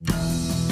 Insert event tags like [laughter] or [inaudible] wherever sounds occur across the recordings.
Música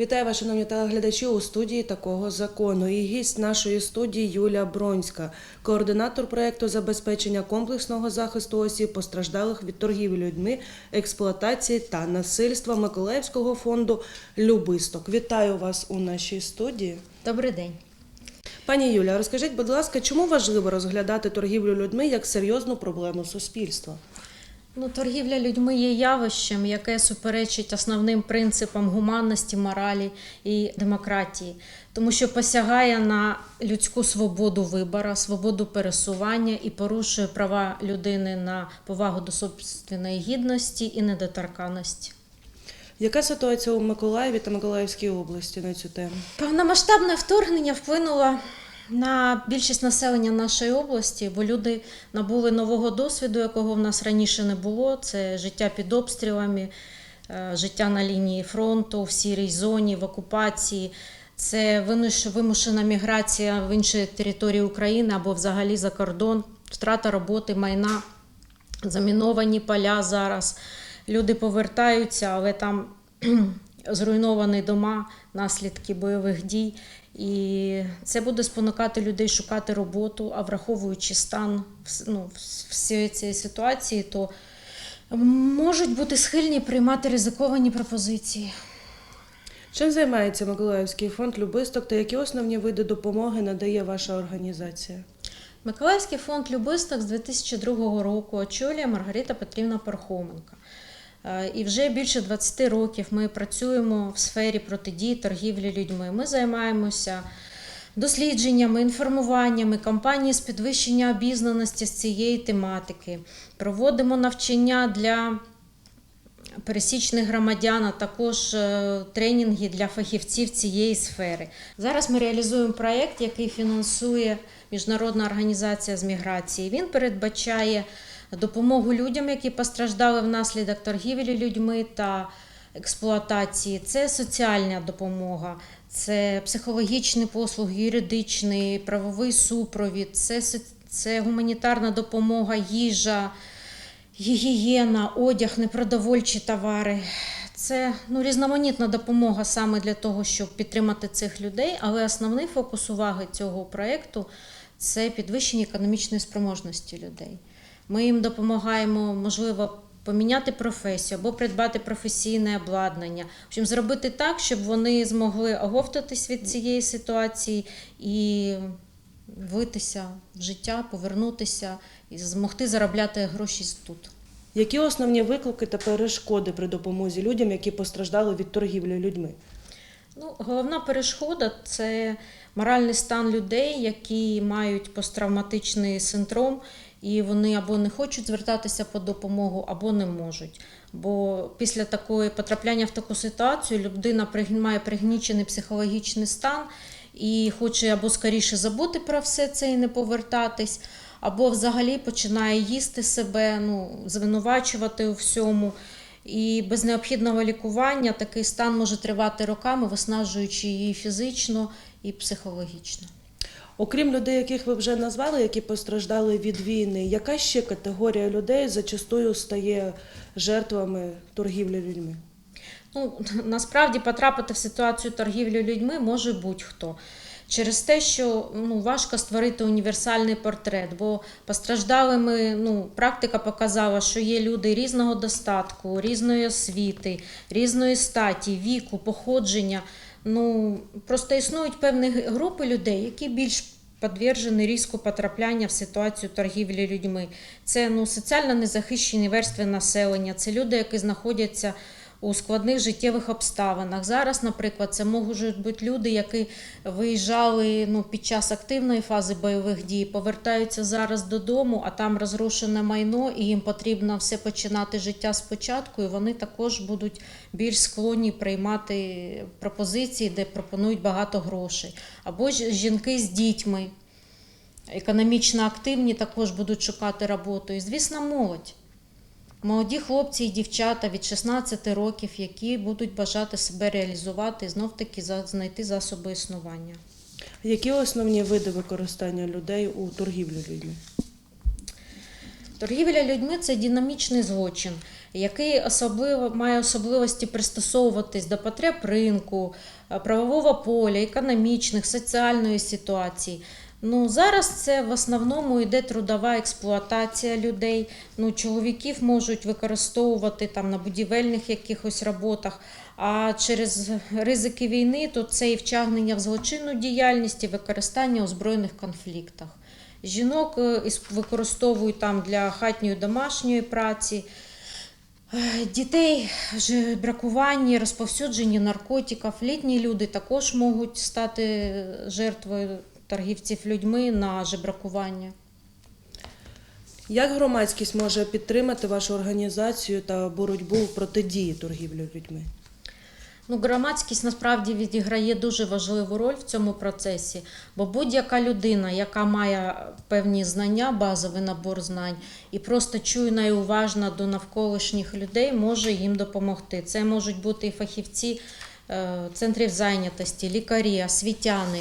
Вітаю вас, шановні телеглядачі у студії такого закону. І гість нашої студії Юлія Бронська, координатор проєкту забезпечення комплексного захисту осіб, постраждалих від торгівлі людьми, експлуатації та насильства Миколаївського фонду Любисток. Вітаю вас у нашій студії. Добрий день. Пані Юля, розкажіть, будь ласка, чому важливо розглядати торгівлю людьми як серйозну проблему суспільства? Ну, торгівля людьми є явищем, яке суперечить основним принципам гуманності, моралі і демократії, тому що посягає на людську свободу вибору, свободу пересування і порушує права людини на повагу до собственної гідності і недоторканності. Яка ситуація у Миколаєві та Миколаївській області на цю тему? Повномасштабне вторгнення вплинуло на більшість населення нашої області, бо люди набули нового досвіду, якого в нас раніше не було. Це життя під обстрілами, е, життя на лінії фронту, в сірій зоні, в окупації. Це вимушена міграція в інші території України або взагалі за кордон, втрата роботи, майна, заміновані поля зараз. Люди повертаються, але там [clears throat] зруйновані дома, наслідки бойових дій. І це буде спонукати людей шукати роботу, а враховуючи стан ну, всієї цієї ситуації, то можуть бути схильні приймати ризиковані пропозиції. Чим займається Миколаївський фонд Любисток та які основні види допомоги надає ваша організація? Миколаївський фонд Любисток з 2002 року очолює Маргарита Петрівна Пархоменко. Е, І вже більше 20 років ми працюємо в сфері протидії торгівлі людьми. Ми займаємося дослідженнями, інформуваннями, кампанії з підвищення обізнаності з цієї тематики. Проводимо навчання для пересічних громадян, а також е, тренінги для фахівців цієї сфери. Зараз ми реалізуємо проєкт, який фінансує Міжнародна організація з міграції. Він передбачає допомогу людям, які постраждали внаслідок торгівлі людьми та експлуатації. Це соціальна допомога, це психологічні послуги, юридичний, правовий супровід, це, це гуманітарна допомога, їжа гігієна, одяг, непродовольчі товари. Це ну, різноманітна допомога саме для того, щоб підтримати цих людей, але основний фокус уваги цього проєкту це підвищення економічної спроможності людей. Ми їм допомагаємо, можливо, поміняти професію або придбати професійне обладнання. В общем, зробити так, щоб вони змогли оговтатись від цієї ситуації і витися в життя, повернутися і змогти заробляти гроші тут. Які основні виклики та перешкоди при допомозі людям, які постраждали від торгівлі людьми? Ну, головна перешкода це моральний стан людей, які мають посттравматичний синдром, і вони або не хочуть звертатися по допомогу, або не можуть. Бо після такої потрапляння в таку ситуацію людина має пригнічений психологічний стан і хоче або скоріше забути про все це і не повертатись, або взагалі починає їсти себе, ну, звинувачувати у всьому. І без необхідного лікування такий стан може тривати роками, виснажуючи її фізично і психологічно. Окрім людей, яких ви вже назвали, які постраждали від війни, яка ще категорія людей зачастую стає жертвами торгівлі людьми? Ну, насправді потрапити в ситуацію торгівлі людьми може будь-хто. Через те, що ну, важко створити універсальний портрет, бо постраждалими ну, практика показала, що є люди різного достатку, різної освіти, різної статі, віку, походження. Ну, просто існують певні групи людей, які більш підвержені різку потрапляння в ситуацію торгівлі людьми. Це ну, соціально незахищені верстви населення, це люди, які знаходяться у складних життєвих обставинах. Зараз, наприклад, це можуть бути люди, які виїжджали ну, під час активної фази бойових дій, повертаються зараз додому, а там розрушене майно, і їм потрібно все починати життя спочатку, і вони також будуть більш склонні приймати пропозиції, де пропонують багато грошей. Або ж жінки з дітьми. Економічно активні також будуть шукати роботу. І, звісно, молодь. Молоді хлопці і дівчата від 16 років, які будуть бажати себе реалізувати і знов-таки знайти засоби існування. Які основні види використання людей у торгівлі людьми? Торгівля людьми це динамічний злочин, який особливо має особливості пристосовуватись до потреб ринку, е, правового поля, економічних, соціальної ситуації. Ну, зараз це в основному йде трудова експлуатація людей. Ну, чоловіків можуть використовувати там на будівельних якихось роботах. А через ризики війни то це і втягнення в злочинну діяльність, і використання у збройних конфліктах. Жінок е, використовують там для хатньої домашньої праці. Е, Дітей ж бракування, розповсюдження наркотиків. Літні люди також можуть стати жертвою торгівців людьми на жебракування. Як громадськість може підтримати вашу організацію та боротьбу протидії торгівлі людьми? Ну, громадськість насправді відіграє дуже важливу роль в цьому процесі, бо будь-яка людина, яка має певні знання, базовий набор знань, і просто чуйна і уважна до навколишніх людей, може їм допомогти. Це можуть бути і фахівці е, центрів зайнятості, лікарі, освітяни.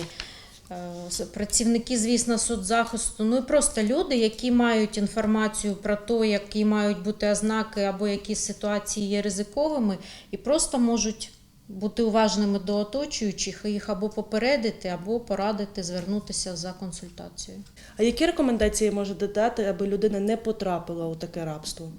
Е, Працівники, звісно, соцзахисту, ну і просто люди, які мають інформацію про те, які мають бути ознаки або які ситуації є ризиковими, і просто можуть бути уважними до оточуючих їх або попередити, або порадити звернутися за консультацією. А які рекомендації можете дати, аби людина не потрапила у таке рабство?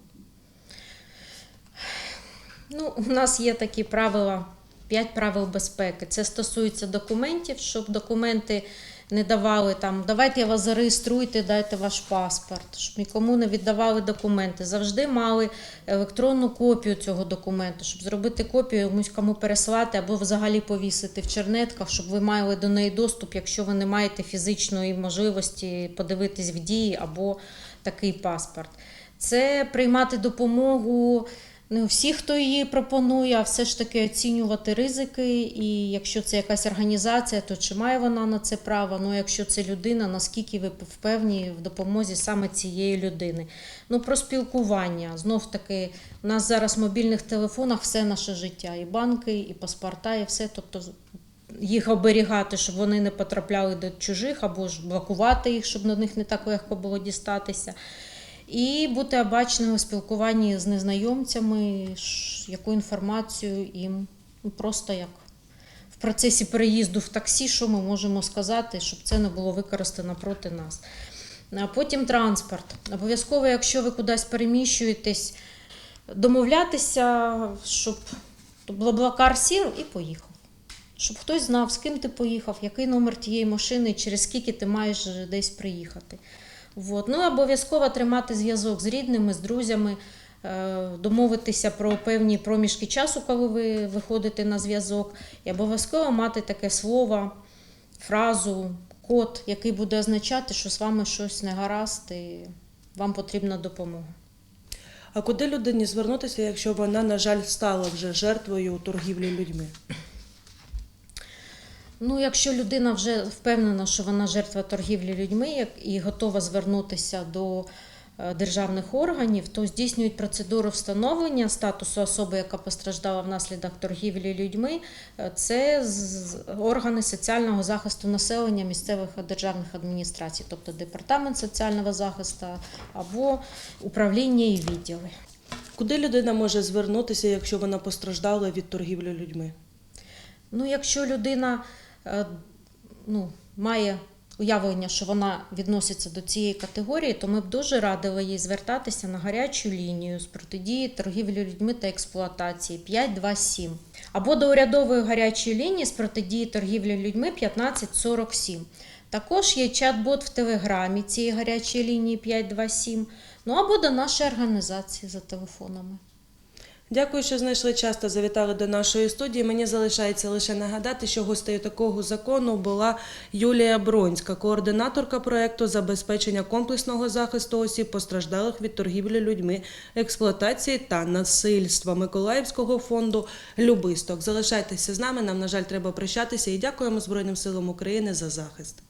Ну, у нас є такі правила, п'ять правил безпеки. Це стосується документів, щоб документи не давали там, давайте я вас зареєструйте, дайте ваш паспорт, щоб нікому не віддавали документи. Завжди мали електронну копію цього документу, щоб зробити копію, комусь кому переслати або взагалі повісити в чернетках, щоб ви мали до неї доступ, якщо ви не маєте фізичної можливості подивитись в дії або такий паспорт. Це приймати допомогу не у всіх, хто її пропонує, а все ж таки оцінювати ризики. І якщо це якась організація, то чи має вона на це право? Ну, якщо це людина, наскільки ви впевнені в допомозі саме цієї людини? Ну, про спілкування. Знов таки, у нас зараз в мобільних телефонах все наше життя: і банки, і паспорта, і все. Тобто їх оберігати, щоб вони не потрапляли до чужих, або ж блокувати їх, щоб до них не так легко було дістатися. І бути обачним у спілкуванні з незнайомцями, яку інформацію їм ну, просто як в процесі переїзду в таксі, що ми можемо сказати, щоб це не було використано проти нас. А потім транспорт. Обов'язково, якщо ви кудись переміщуєтесь, домовлятися, щоб блаблакар сів і поїхав. Щоб хтось знав, з ким ти поїхав, який номер тієї машини, через скільки ти маєш десь приїхати. От. Ну, обов'язково тримати зв'язок з рідними, з друзями, е, домовитися про певні проміжки часу, коли ви виходите на зв'язок, і обов'язково мати таке слово, фразу, код, який буде означати, що з вами щось не гаразд і вам потрібна допомога. А куди людині звернутися, якщо вона, на жаль, стала вже жертвою торгівлі людьми? Ну, якщо людина вже впевнена, що вона жертва торгівлі людьми і готова звернутися до е, державних органів, то здійснюють процедуру встановлення статусу особи, яка постраждала внаслідок торгівлі людьми. Е, Це органи соціального захисту населення місцевих державних адміністрацій, тобто департамент соціального захисту або управління і відділи. Куди людина може звернутися, якщо вона постраждала від торгівлі людьми? Ну, якщо людина ну, має уявлення, що вона відноситься до цієї категорії, то ми б дуже радили їй звертатися на гарячу лінію з протидії торгівлі людьми та експлуатації 527 або до урядової гарячої лінії з протидії торгівлі людьми 1547. Також є чат-бот в телеграмі цієї гарячої лінії 527, ну або до нашої організації за телефонами. Дякую, що знайшли час та завітали до нашої студії. Мені залишається лише нагадати, що гостею такого закону була Юлія Бронська, координаторка проекту забезпечення комплексного захисту осіб, постраждалих від торгівлі людьми, експлуатації та насильства Миколаївського фонду Любисток. Залишайтеся з нами. Нам, на жаль, треба прощатися і дякуємо Збройним силам України за захист.